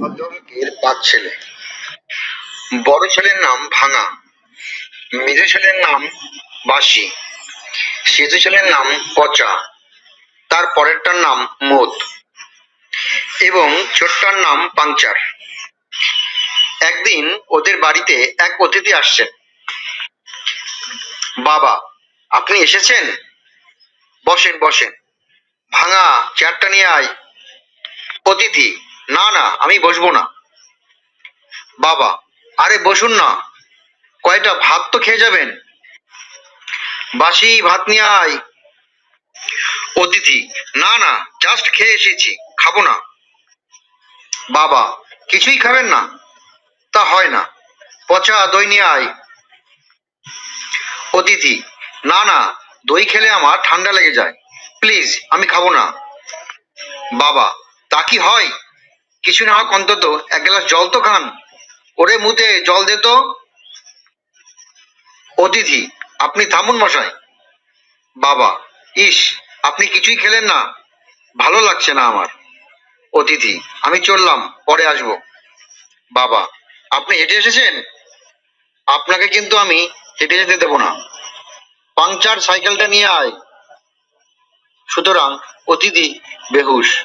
ভদ্রলোকের পাঁচ ছেলে। বড় ছেলের নাম ভাঙা মেজ ছেলের নাম বাসি সেতু ছেলের নাম পচা, তার পরেরটার নাম মোদ এবং ছোটটার নাম পাংচার। একদিন ওদের বাড়িতে এক অতিথি আসছেন। বাবা, আপনি এসেছেন? বসেন বসেন। ভাঙা, চেয়ারটা নিয়ে আয়। অতিথি না না, আমি বসবো না। বাবা, আরে বসুন না। কয়টা ভাত তো খেয়ে যাবেন? বাসি ভাত নিয়ে আয়। অতিথি, না না জাস্ট খেয়ে এসেছি, খাব না। বাবা, কিছুই খাবেন না? তা হয় না। পচা দই নিয়ে আয়। অতিথি, না না, দই খেলে আমার ঠান্ডা লেগে যায়। প্লিজ, আমি খাব না। বাবা, তা কি হয়? কিছু না হোক অন্তত এক গ্লাস জল তো খান। ওরে মুতে জল দে তো। অতিথি, আপনি থামুন মশাই। বাবা, ইস, আপনি কিছুই খেলেন না। ভালো লাগছে না আমার। অতিথি, আমি চললাম, পরে আসব। বাবা, আপনি হেঁটে এসেছেন? আপনাকে কিন্তু আমি হেঁটে যেতে দেবো না। পাংচার সাইকেলটা নিয়ে আয়। সুতরাং অতিথি বেহুশ।